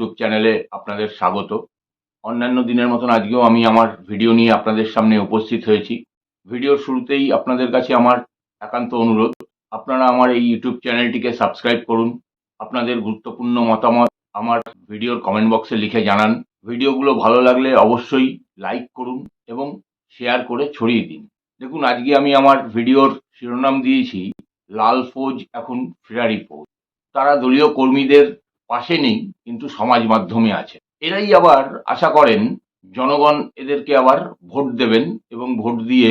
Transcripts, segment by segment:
YouTube চ্যানেলে আপনাদের স্বাগত। অন্যান্য দিনের মতন আজকেও আমি আমার ভিডিও নিয়ে আপনাদের সামনে উপস্থিত হয়েছি। ভিডিওর শুরুতেই আপনাদের কাছে আমার একান্ত অনুরোধ, আপনারা আমার এই ইউটিউব চ্যানেলটিকে সাবস্ক্রাইব করুন। আপনাদের গুরুত্বপূর্ণ মতামত আমার ভিডিওর কমেন্ট বক্সে লিখে জানান। ভিডিওগুলো ভালো লাগলে অবশ্যই লাইক করুন এবং শেয়ার করে ছড়িয়ে দিন। দেখুন, আজকে আমি আমার ভিডিওর শিরোনাম দিয়েছি, লাল ফৌজ এখন ফেরারি ফৌজ। তারা দলীয় কর্মীদের পাশে নেই, কিন্তু সমাজ মাধ্যমে আছে। এরাই আবার আশা করেন, জনগণ এদেরকে আবার ভোট দেবেন এবং ভোট দিয়ে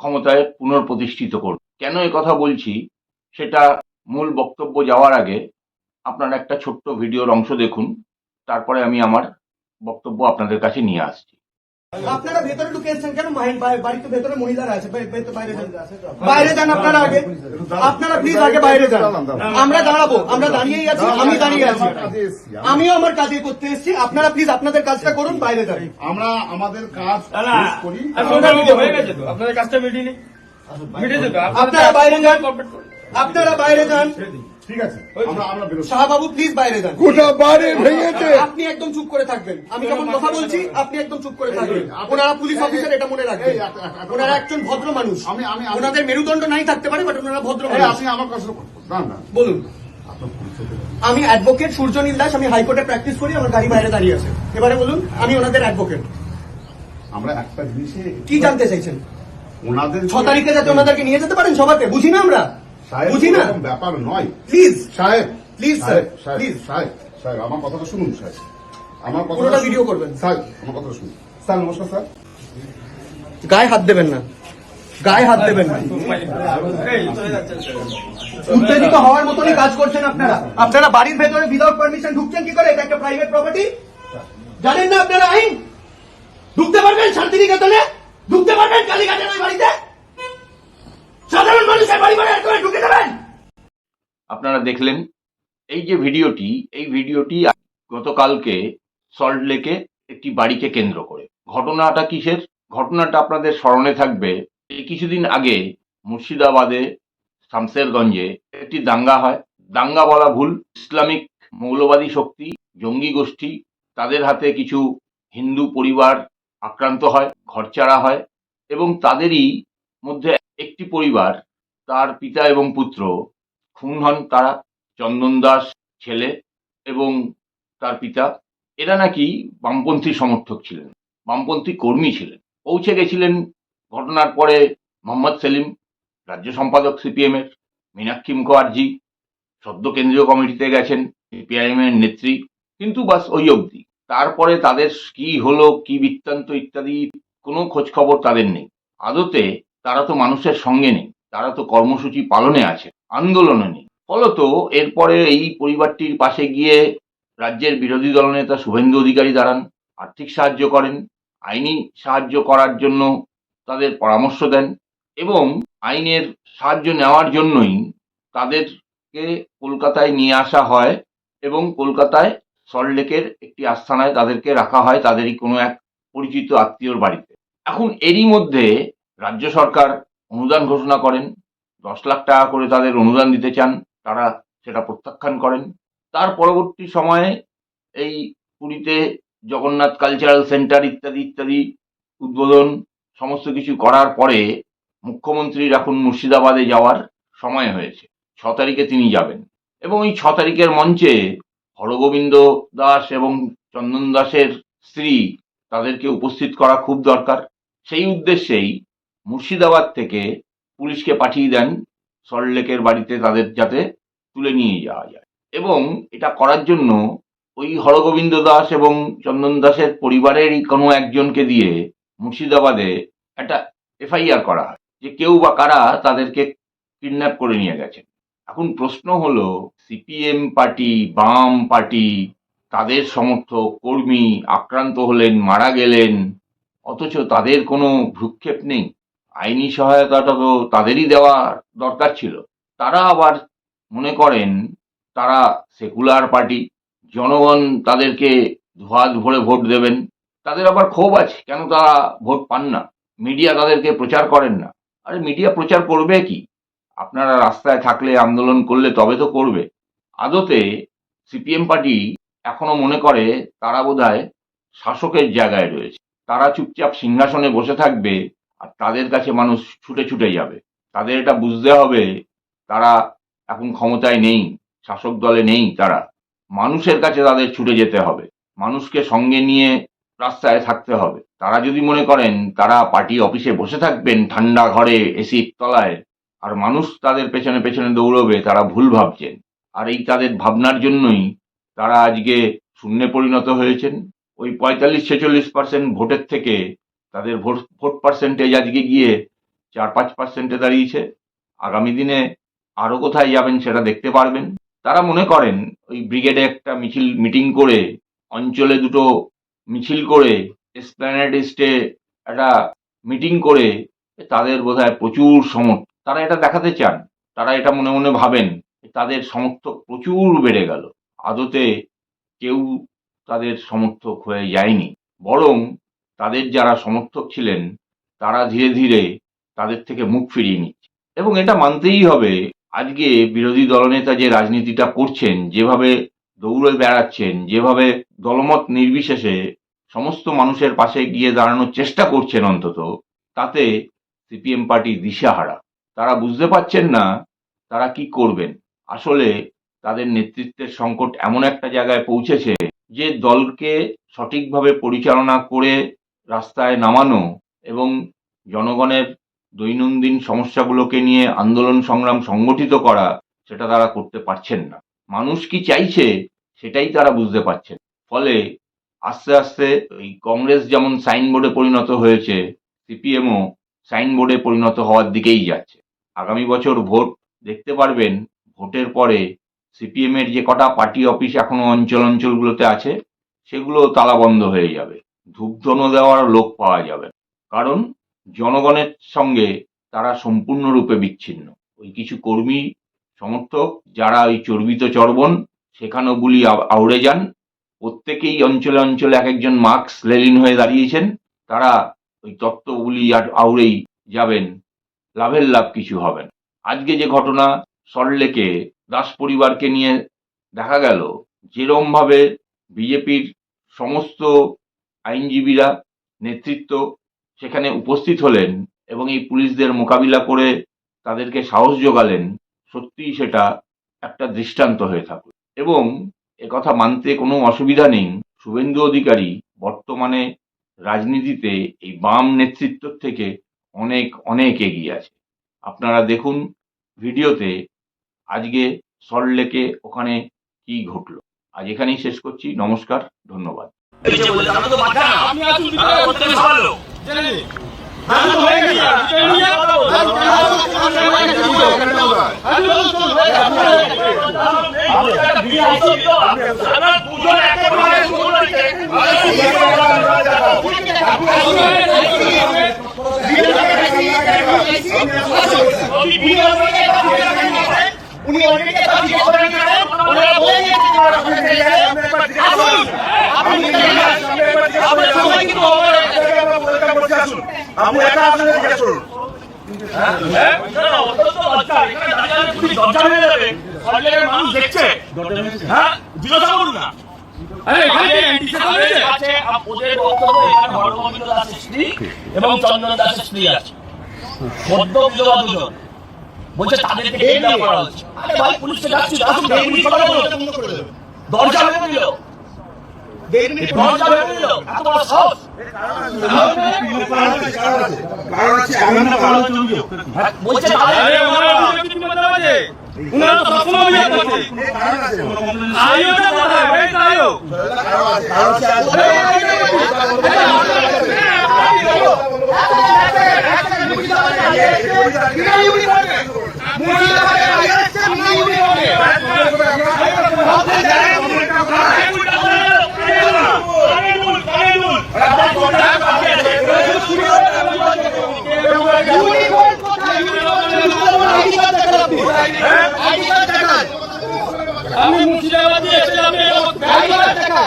ক্ষমতায় পুনঃপ্রতিষ্ঠিত করবে কেন এ কথা বলছি? সেটা মূল বক্তব্য যাওয়ার আগে আপনারা একটা ছোট্ট ভিডিওর অংশ দেখুন, তারপরে আমি আমার বক্তব্য আপনাদের কাছে নিয়ে আসছি। আপনারা ভেতরে ঢুকে এসছেন কেন বাড়িতে ভেতরে মহিলারা আছে বাইরে যান। বাইরে যান আপনারা আগে। আপনারা প্লিজ আগে বাইরে যান। আমরা দাঁড়াবো আমরা দাঁড়িয়েই আছি আমি দাঁড়িয়ে আছি। আমিও আমার কাজে করতে এসেছি আপনারা প্লিজ আপনাদের কাজটা করুন বাইরে যান। আমরা আমাদের কাজ করি। আপনাদের কাজটা মিটিয়ে আপনারা বাইরে যান। আপনারা বাইরে যান। ঠিক আছে আমরা আমরা শাহবাবু প্লিজ বাইরে যান। গোটা বাড়ি ভেঙেছে। আপনি একদম চুপ করে থাকবেন। আমি যখন কথা বলছি আপনি একদম চুপ করে থাকবেন। ওনারা পুলিশ অফিসার এটা মনে রাখবেন। ওনারা একজন ভদ্র মানুষ আমি- আমি- আমি- ওনাদের মেরুদণ্ড নাই থাকতে পারে বাট ওনারা ভদ্র আপনি আমার বলুন। আমি অ্যাডভোকেট সূর্যনীল দাস আমি হাইকোর্টে প্র্যাকটিস করি আমার গাড়ি বাইরে দাঁড়িয়ে আছে। এবারে বলুন আমি ওনাদের অ্যাডভোকেট আমরা একটা জিনিসে কি জানতে চাইছেন? ওনাদের ছ তারিখে যাতে ওনাদেরকে নিয়ে যেতে পারেন সবাতে বুঝি না আমরা? বুঝি না? ব্যাপার নয়। প্লিজ। সাহেব সাহেব, sir. সাহেব, সাহেব আমার কথাটা শুনুন সাহেব। আমার কথা পুরোটা video করবেন। স্যার আমার কথাটা শুনুন। স্যার নমস্কার স্যার। গায়ে হাত দেবেন না। গায়ে হাত দেবেন না। উত্তেজিত হওয়ার মতনই কাজ করছেন আপনারা। আপনারা বাড়ির ভেতরে উইদাউট পারমিশন ঢুকছেন কি করে? এটা একটা প্রাইভেট প্রপার্টি জানেন না আপনারা আইন? ঢুকতে পারবেন শান্তিনিকেতনে? ঢুকতে পারবেন কালীঘাটের ওই বাড়িতে? সাধারণ মানুষের বাড়ি বাড়ি ঢুকে দেবেন আপনারা দেখলেন, এই যে ভিডিওটি, এই ভিডিওটি গতকালকে সল্ট লেকে একটি বাড়িকে কেন্দ্র করে। ঘটনাটা কিসের? ঘটনাটা আপনাদের স্মরণে থাকবে, এই কিছুদিন আগে মুর্শিদাবাদে, শামসেরগঞ্জে একটি দাঙ্গা হয়। দাঙ্গা বলা ভুল, ইসলামিক মৌলবাদী শক্তি, জঙ্গি গোষ্ঠী, তাদের হাতে কিছু হিন্দু পরিবার আক্রান্ত হয় ঘরচারা হয় এবং তাদেরই মধ্যে একটি পরিবার, তার পিতা এবং পুত্র, খুন হন তারা, চন্দন দাস ছেলে এবং তার পিতা। এরা নাকি বামপন্থী সমর্থক ছিলেন, বামপন্থী কর্মী ছিলেন। পৌঁছে গেছিলেন ঘটনার পরে মোহাম্মদ সেলিম, রাজ্য সম্পাদক সিপিএম এর, মীনাক্ষী মুখার্জি, সদ্য কেন্দ্রীয় কমিটিতে গেছেন সিপিআইএম এর নেত্রী। কিন্তু বাস ওই অবধি। তারপরে তাদের কি হলো, কি বৃত্তান্ত ইত্যাদি কোনো খোঁজ খবর তাদের নেই। আদতে তারা তো মানুষের সঙ্গে নেই, তারা তো কর্মসূচি পালনে আছে, আন্দোলনে নেই। ফলত এরপরে এই পরিবারটির পাশে গিয়ে রাজ্যের বিরোধী দলনেতা শুভেন্দু অধিকারী দাঁড়ান, আর্থিক সাহায্য করেন, আইনি সাহায্য করার জন্য তাদের পরামর্শ দেন এবং আইনের সাহায্য নেওয়ার জন্যই তাদেরকে কলকাতায় নিয়ে আসা হয় এবং কলকাতায় সল্টলেকের একটি আস্থানায় তাদেরকে রাখা হয়, তাদেরই কোনো এক পরিচিত আত্মীয়র বাড়িতে। এখন এরই মধ্যে রাজ্য সরকার অনুদান ঘোষণা করেন, দশ লাখ টাকা করে তাদের অনুদান দিতে চান, তারা সেটা প্রত্যাখ্যান করেন। তার পরবর্তী সময়ে এই পুরীতে জগন্নাথ কালচারাল সেন্টার ইত্যাদি ইত্যাদি উদ্বোধন সমস্ত কিছু করার পরে মুখ্যমন্ত্রীর এখন মুর্শিদাবাদে যাওয়ার সময় হয়েছে। ছ তারিখে তিনি যাবেন। এবং এই ছ তারিখের মঞ্চে হরগোবিন্দ দাস এবং চন্দন দাসের স্ত্রী তাদেরকে উপস্থিত করা খুব দরকার। সেই উদ্দেশ্যেই মুর্শিদাবাদ থেকে পুলিশকে পাঠিয়ে দেন সল্টলেকের বাড়িতে তাদের যাতে তুলে নিয়ে যাওয়া যায়। এবং এটা করার জন্য ওই হরগোবিন্দ দাস এবং চন্দন দাসের পরিবারেরই কোনো একজনকে দিয়ে মুর্শিদাবাদে একটা এফআইআর করা হয়, যে কেউ বা কারা তাদেরকে কিডন্যাপ করে নিয়ে গেছে এখন প্রশ্ন হলো, সিপিএম পার্টি, বাম পার্টি, তাদের সমর্থক, কর্মী আক্রান্ত হলেন, মারা গেলেন, অথচ তাদের কোনো ভ্রুক্ষেপ নেই? আইনি সহায়তাটা তো তাদেরই দেওয়া দরকার ছিল। তারা আবার মনে করেন, তারা সেকুলার পার্টি, জনগণ তাদেরকে ধোয়াত ভরে ভোট দেবেন। তাদের আবার ক্ষোভ আছে, কেন তারা ভোট পান না? মিডিয়া তাদেরকে প্রচার করেন না। আরে, মিডিয়া প্রচার করবে কি? আপনারা রাস্তায় থাকলে আন্দোলন করলে তবে তো করবে। আদতে সিপিএম পার্টি এখনও মনে করে তারা বোধহয় শাসকের জায়গায় রয়েছে। তারা চুপচাপ সিংহাসনে বসে থাকবে আর তাদের কাছে মানুষ ছুটে ছুটে যাবে। তাদের এটা বুঝতে হবে, তারা এখন ক্ষমতায় নেই, শাসক দলে নেই তারা। মানুষের কাছে তাদের ছুটে যেতে হবে। মানুষকে সঙ্গে নিয়ে রাস্তায় থাকতে হবে। তারা যদি মনে করেন তারা পার্টি অফিসে বসে থাকবেন, ঠান্ডা ঘরে এসির তলায়, আর মানুষ তাদের পেছনে পেছনে দৌড়বে, তারা ভুল ভাবছেন। আর এই তাদের ভাবনার জন্যই তারা আজকে শূন্যে পরিণত হয়েছেন। ওই পঁয়তাল্লিশ ছেচল্লিশ পার্সেন্ট ভোটের থেকে তাদের ভোট ভোট পার্সেন্টেজ আজকে গিয়ে চার পাঁচ পার্সেন্টে দাঁড়িয়েছে। আগামী দিনে আরও কোথায় যাবেন সেটা দেখতে পারবেন। তারা মনে করেন, ওই ব্রিগেডে একটা মিছিল, মিটিং করে, অঞ্চলে দুটো মিছিল করে এসপ্ল্যানেড স্টে একটা মিটিং করে, তাদের বোধহয় প্রচুর সমর্থ, তারা এটা দেখাতে চান, তারা এটা মনে মনে ভাবেন, তাদের সমর্থক প্রচুর বেড়ে গেল। আদতে কেউ তাদের সমর্থক হয়ে যায়নি। বরং তাদের যারা সমর্থক ছিলেন, তারা ধীরে ধীরে তাদের থেকে মুখ ফিরিয়ে নিচ্ছে। এবং এটা মানতেই হবে, আজকে বিরোধী দলনেতা যে রাজনীতিটা করছেন, যেভাবে দৌড়ে বেড়াচ্ছেন, যেভাবে দলমত নির্বিশেষে সমস্ত মানুষের পাশে গিয়ে দাঁড়ানোর চেষ্টা করছেন অন্তত, তাতে সিপিএম পার্টি দিশাহারা। তারা বুঝতে পারছেন না তারা কি করবেন। আসলে তাদের নেতৃত্বের সংকট এমন একটা জায়গায় পৌঁছেছে যে দলকে সঠিকভাবে পরিচালনা করে রাস্তায় নামানো এবং জনগণের দৈনন্দিন সমস্যাগুলোকে নিয়ে আন্দোলন সংগ্রাম সংগঠিত করা, সেটা তারা করতে পারছেন না। মানুষ কি চাইছে সেটাই তারা বুঝতে পারছেন ফলে আস্তে আস্তে ওই কংগ্রেস যেমন সাইনবোর্ডে পরিণত হয়েছে, সিপিএমও সাইনবোর্ডে পরিণত হওয়ার দিকেই যাচ্ছে। আগামী বছর ভোট, দেখতে পারবেন, ভোটের পরে সিপিএমের যে কটা পার্টি অফিস এখনও অঞ্চল অঞ্চলগুলোতে আছে, সেগুলো তালাবন্ধ হয়ে যাবে। ধূপধনো দেওয়ার লোক পাওয়া যাবে কারণ জনগণের সঙ্গে তারা সম্পূর্ণরূপে বিচ্ছিন্ন। ওই কিছু কর্মী, সমর্থক, যারা ওই চর্বিত চর্বণ সেখানেও গুলি আউড়ে যান। প্রত্যেকেই অঞ্চলে অঞ্চলে এক একজন মার্কস লেলিন হয়ে দাঁড়িয়েছেন। তারা ওই তত্ত্বগুলি আউড়েই যাবেন। লাভের লাভ কিছু হবেন আজকে যে ঘটনা সল্টলেকে দাস পরিবারকে নিয়ে দেখা গেল, যেরমভাবে বিজেপির সমস্ত আইনজীবীরা নেতৃত্ব সেখানে উপস্থিত হলেন এবং এই পুলিশদের মোকাবিলা করে তাদেরকে সাহস যোগালেন, সত্যিই সেটা একটা দৃষ্টান্ত হয়ে থাকল এবং একথা মানতে কোনো অসুবিধা নেই। শুভেন্দু অধিকারী বর্তমানে রাজনীতিতে এই বাম নেতৃত্ব থেকে অনেক অনেক এগিয়ে আছে। আপনারা দেখুন ভিডিওতে আজকে সল্টলেকে ওখানে কি ঘটলো। আজ এখানেই শেষ করছি। নমস্কার, ধন্যবাদ। আপনি আসুন ভিতরে করতে ভালো জেনে নিন হ্যাঁ তো হয়ে গেছে ভিতরে নিয়ে যাও আমার পুজো একেবারে শুরু হয়েছে উনি ভিডিও করে উনি অনেকে দাবি করে গেলেন ওনারা বলে গেছেন আসুন আপনি আপনার সবাই কিন্তু আমি একা আপনাদের জিজ্ঞেস করুন হ্যাঁ না না ওটা তো লজ্জা এখানে দাঁড়িয়ে আছে পুলিশ লজ্জা হয়ে যাবে সরকারের মানুষ দেখছে হ্যাঁ জিজ্ঞাসা করুন না আরে এখানে এন্টিসেশন হয়েছে আছে আপ- ওদের বক্তব্য এখানে হরগোবিন্দ দাসের স্ত্রী এবং চন্দন দাসের স্ত্রী আছে। সদ্য বিধবা দুজন। বলছে তাদেরকে কিডন্যাপ করা হচ্ছে আরে ভাই পুলিশকে যাচ্ছি দরজা ভেঙে দিল। দরজা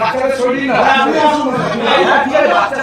বাচ্চাদের শরীর না? হ্যাঁ, হ্যাঁ, ঠিক আছে